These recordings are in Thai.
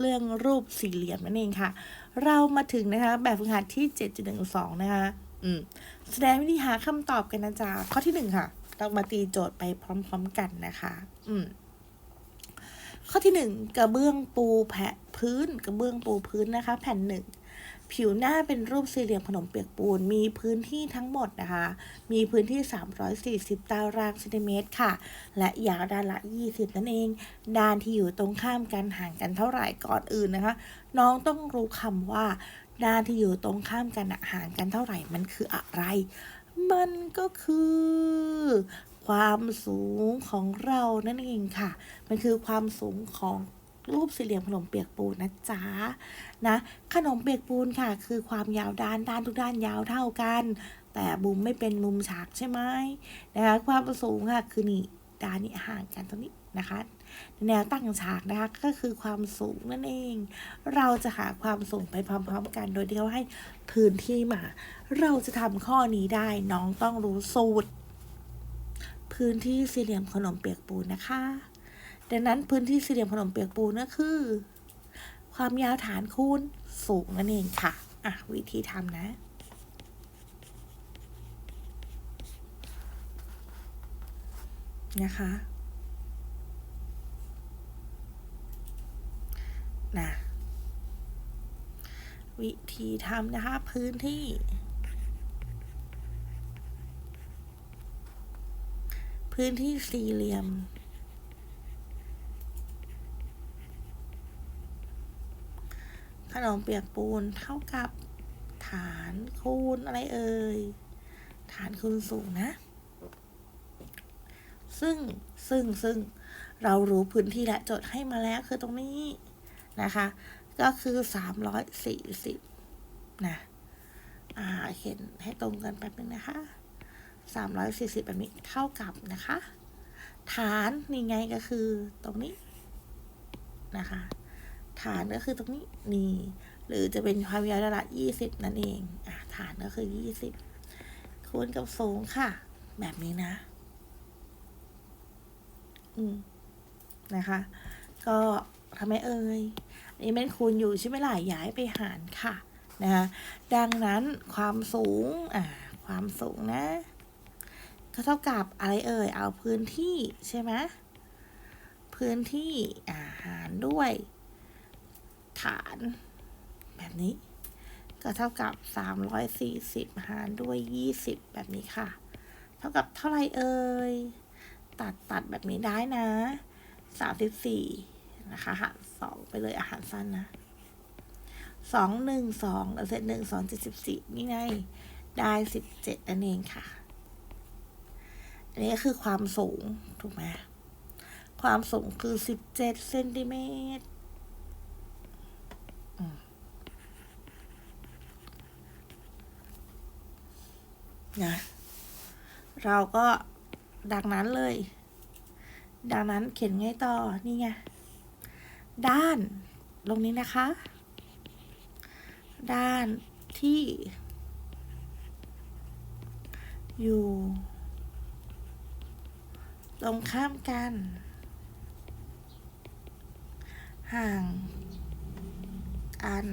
เรื่องรูปสี่เหลี่ยมนั่นเองค่ะ เรามาถึงนะคะ แบบฝึกหัดที่ 7.12 นะคะอืมแสดงวิธีหาคำตอบกันนะจ๊ะข้อที่หนึ่งค่ะ เรามาตีโจทย์ไปพร้อมๆกันนะคะ อืมข้อที่หนึ่งกระเบื้องปูแผ่พื้น กระเบื้องปูพื้นนะคะ แผ่นหนึ่ง ผิวหน้าเป็นรูปสี่เหลี่ยมขนมเปียกปูน มีพื้นที่ทั้งหมดนะคะ มีพื้นที่ 340 ตารางเซนติเมตรค่ะ และยาวด้านละ 20 นั่นเอง ด้านที่อยู่ตรงข้ามกันห่างกันเท่าไหร่ก่อนอื่นนะคะ น้องต้องรู้คำว่า ด้านที่อยู่ตรงข้ามกันห่างกันเท่าไหร่มันคืออะไร มันก็คือ ความสูงของเรานั่นเองค่ะ มันคือความสูงของ รูปสี่เหลี่ยมขนมเปียกปูนนะจ๊ะนะขนมเปียกปูนค่ะ คือความยาวด้านด้านทุกด้านยาวเท่ากัน แต่มุมไม่เป็นมุมฉากใช่ไหมนะคะความสูงค่ะคือนี่ด้านนี้ห่างกันตรงนี้นะคะแนวตั้งฉากนะคะก็คือความสูงนั่นเอง เราจะหาความสูงไปพร้อมๆ กันโดยที่เขาให้พื้นที่มา เราจะทำข้อนี้ได้น้องต้องรู้สูตร พื้นที่สี่เหลี่ยมขนมเปียกปูนนะคะ ดังนั้นพื้นที่สี่เหลี่ยมขนมเปียกปูนก็คือ ความยาวฐานคูณสูงนั่นเองค่ะ อะ วิธีทำนะนะคะนะวิธีทำนะคะ พื้นที่ พื้นที่สี่เหลี่ยม นมเปียกปูนเท่ากับ ฐานคูณอะไรเอ่ย ฐานคูณสูงนะ ซึ่งซึ่งซึ่งเรารู้พื้นที่และโจทย์ให้มาแล้วคือตรงนี้นะคะ ก็คือ340นะอ่าเขียนให้ตรงกันแป๊บนึงนะคะ340แบบนี้เท่ากับนะคะ ฐานนี่ไงก็คือตรงนี้นะคะ ฐานก็คือตรงนี้นี่ หรือจะเป็นความยาวระดับ20นั่นเองอ่าฐานก็คือ20คูณกับสูงค่ะ แบบนี้นะ อืมนะคะ ก็ทำไมเอ่ยอันนี้เป็นคูณอยู่ใช่ไหมล่ะย้ายไปหารค่ะนะคะดังนั้นความสูงอ่าความสูงนะ ก็เท่ากับอะไรเอ่ย เอาพื้นที่ใช่ไหมพื้นที่อาหารด้วย ฐาน แบบนี้ ก็เท่ากับ 340 หารด้วย 20 แบบนี้ค่ะ เท่ากับเท่าไรเอ่ย ตัดตัดแบบนี้ได้นะ 34 นะคะหารสองไปเลยอาหารสั้นนะสองหนึ่งสองเศษหนึ่งสองเจ็ดสิบสี่นี่ไง ได้สิบเจ็ดนั่นเองค่ะ อันนี้ก็คือความสูง ถูกไหมความสูงคือสิบเจ็ดเซนติเมตร นะเราก็ดังนั้นเลย ดังนั้นเขียนไงต่อ นี่ไง ด้าน ลงนี้นะคะ ด้านที่ อยู่ ตรงข้ามกัน ห่าง กัน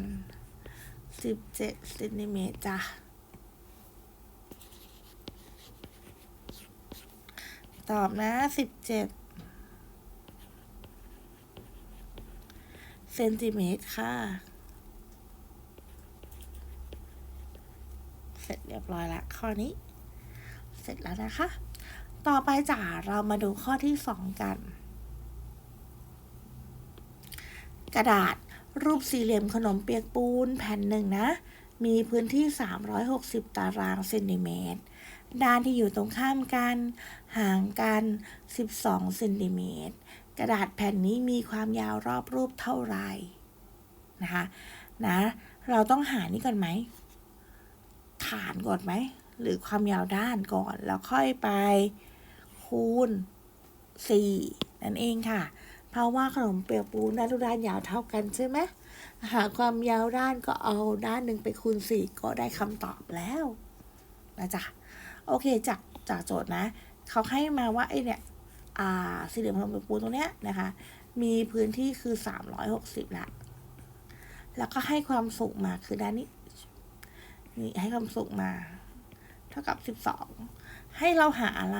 17เซนติเมตรจ้ะ ตอบนะ17เจ็ดเซนติเมตรค่ะ เสร็จเรียบร้อยละข้อนี้ เสร็จแล้วนะคะ ต่อไปจ้ะเรามาดูข้อที่สองกัน กระดาษรูปสี่เหลี่ยมขนมเปียกปูนแผ่นหนึ่งนะ มีพื้นที่ 360 ตารางเซนติเมตร ด้านที่อยู่ตรงข้ามกัน ห่างกัน 12เซนติเมตรกระดาษแผ่นนี้มีความยาวรอบรูปเท่าไหร่นะคะนะเราต้องหานี่ก่อนไหมฐานก่อนไหม หรือความยาวด้านก่อน แล้วค่อยไปคูณ 4 นั่นเองค่ะ เพราะว่าขนมเปียกปูนด้านทุกด้านยาวเท่ากันใช่ไหมหาความยาวด้านก็เอาด้านหนึ่งไปคูณ 4 ก็ได้คำตอบแล้วนะจ๊ะ โอเคจากจากโจทย์นะเขาให้มาว่าไอเนี่ยอ่าสี่เหลี่ยมขนมเปียกปูนตรงเนี้ยนะคะ มีพื้นที่คือ360ละแล้วก็ให้ความสูงมาคือด้านนี้นี่ให้ความสูงมา เท่ากับสิบสองให้เราหาอะไร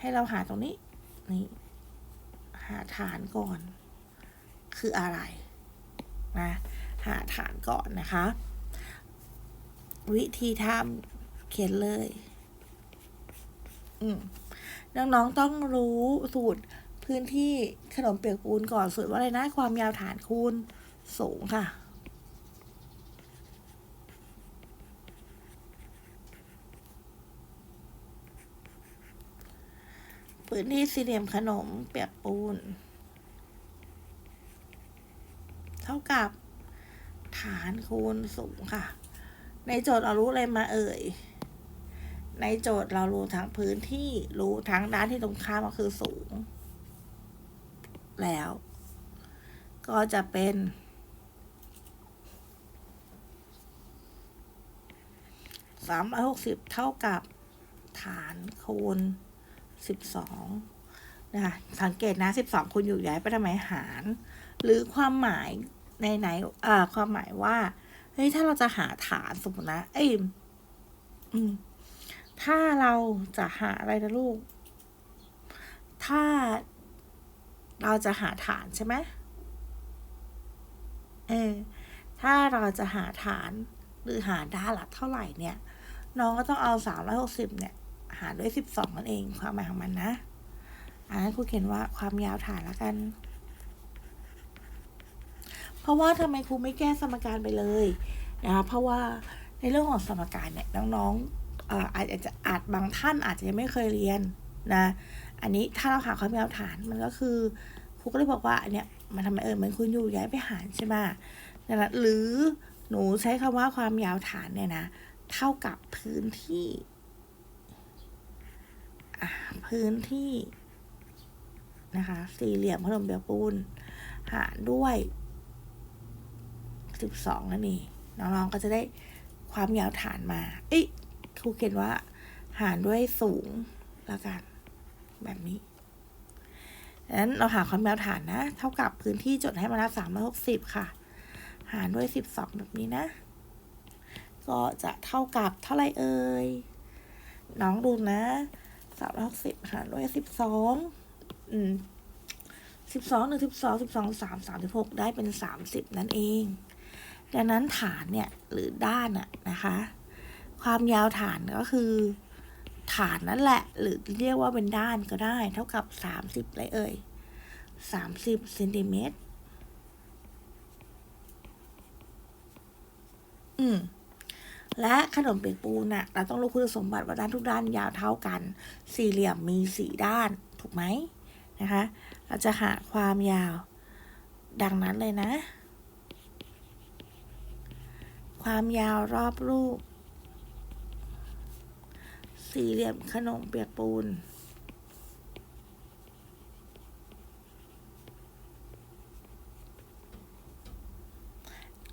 ให้เราหาตรงนี้นี่หาฐานก่อน คืออะไรนะหาฐานก่อนนะคะ วิธีทำเขียนเลย น้องๆต้องรู้สูตรพื้นที่ขนมเปียกปูนก่อนสูตรว่าอะไรนะ ความยาวฐานคูณสูงค่ะ พื้นที่สี่เหลี่ยมขนมเปียกปูน เท่ากับ ฐานคูณสูงค่ะ ในโจทย์เรารู้อะไรมาเอ่ย ในโจทย์เรารู้ทั้งพื้นที่รู้ทั้งด้านที่ตรงข้ามก็คือสูง แล้ว ก็จะเป็น สามร้อยหกสิบเท่ากับฐานคูณสิบสองนะคะสังเกตนะสิบสองคูณอยู่ย้ายไปทำไมหาร หรือความหมายในไหนอ่าความหมายว่า เฮ้ย ถ้าเราจะหาฐานสมมตินะ เอ้ยอืม ถ้าเราจะหาอะไรนะลูก ถ้าเราจะหาฐานใช่ไหมเออ ถ้าเราจะหาฐานหรือหาด้านละเท่าไหร่เนี่ย น้องก็ต้องเอาสามร้อยหกสิบเนี่ย หารด้วยสิบสองนั่นเองความหมายของมันนะอันนั้นครูเขียนว่าความยาวฐานละกัน เพราะว่าทำไมครูไม่แก้สมการไปเลยนะคะเพราะว่าในเรื่องของสมการเนี่ยน้องๆ อาจจะอาจบางท่านอาจจะยังไม่เคยเรียนนะ อันนี้ถ้าเราหาความยาวฐานมันก็คือครูก็เลยบอกว่าอันเนี้ยมันทำไมเออมันคุณอยู่ย้ายไปหารใช่ไหมดังนั้นหรือหนูใช้คำว่าความยาวฐานเนี่ยนะเท่ากับพื้นที่พื้นที่นะคะ สี่เหลี่ยมขนมเปียกปูนหารด้วยสิบสองนั่นเองน้องๆก็จะได้ความยาวฐานมา เอ้ย ครูเขียนว่า หารด้วยสูงแล้วกัน แบบนี้ดังนั้นเราหาความยาวฐานนะ เท่ากับพื้นที่จดให้มาแล้วสามร้อยหกสิบค่ะ หารด้วยสิบสองแบบนี้นะ ก็จะเท่ากับเท่าไรเอ่ย น้องดูนะสามร้อยหกสิบหารด้วยสิบสองอืมสิบสองหนึ่งสิบสองสิบสองสามสามสิบหกได้เป็นสามสิบนั่นเอง ดังนั้นฐานเนี่ยหรือด้านอะนะคะ ความยาวฐานก็คือ ฐานนั่นแหละ หรือเรียกว่าเป็นด้านก็ได้ เท่ากับสามสิบเลยเอ่ยสามสิบเซนติเมตร อืมและขนมเปียกปูนน่ะ เราต้องรู้คุณสมบัติว่าด้านทุกด้านยาวเท่ากัน สี่เหลี่ยมมีสี่ด้าน ถูกไหมนะคะ เราจะหาความยาว ดังนั้นเลยนะ ความยาวรอบรูป สี่เหลี่ยมขนมเปียกปูน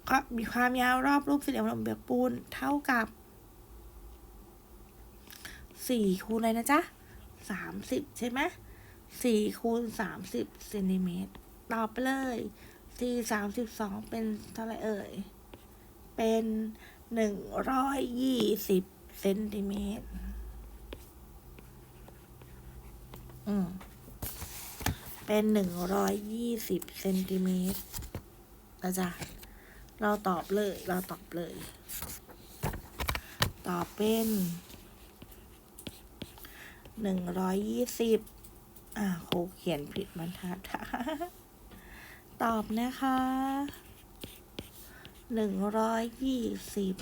ก็มีความยาวรอบรูปสี่เหลี่ยมขนมเปียกปูนเท่ากับสี่คูณอะไรนะจ๊ะสามสิบใช่ไหมสี่คูณสามสิบเซนติเมตรตอบไปเลยสี่สามสิบสองเป็นเท่าไรเอ่ย เป็นหนึ่งร้อยยี่สิบเซนติเมตร อืม เป็นหนึ่งร้อยยี่สิบเซนติเมตรนะจ๊ะเราตอบเลย เราตอบเลย ตอบเป็นหนึ่งร้อยยี่สิบอ่าครูเขียนผิดบรรทัดตอบนะคะหนึ่งร้อยยี่สิบ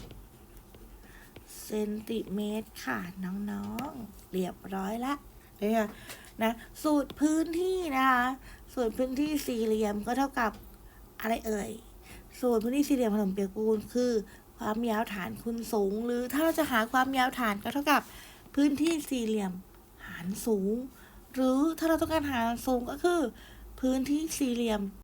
เซนติเมตรค่ะ น้อง ๆ เรียบร้อยละเนี่ย นะสูตรพื้นที่นะคะสูตรพื้นที่สี่เหลี่ยมก็เท่ากับอะไรเอ่ย ส่วนพื้นที่สี่เหลี่ยมขนมเปียกปูนคือ ความยาวฐานคูณสูง หรือถ้าเราจะหาความยาวฐานก็เท่ากับพื้นที่สี่เหลี่ยมหารสูง หรือถ้าเราต้องการหารสูงก็คือ พื้นที่สี่เหลี่ยม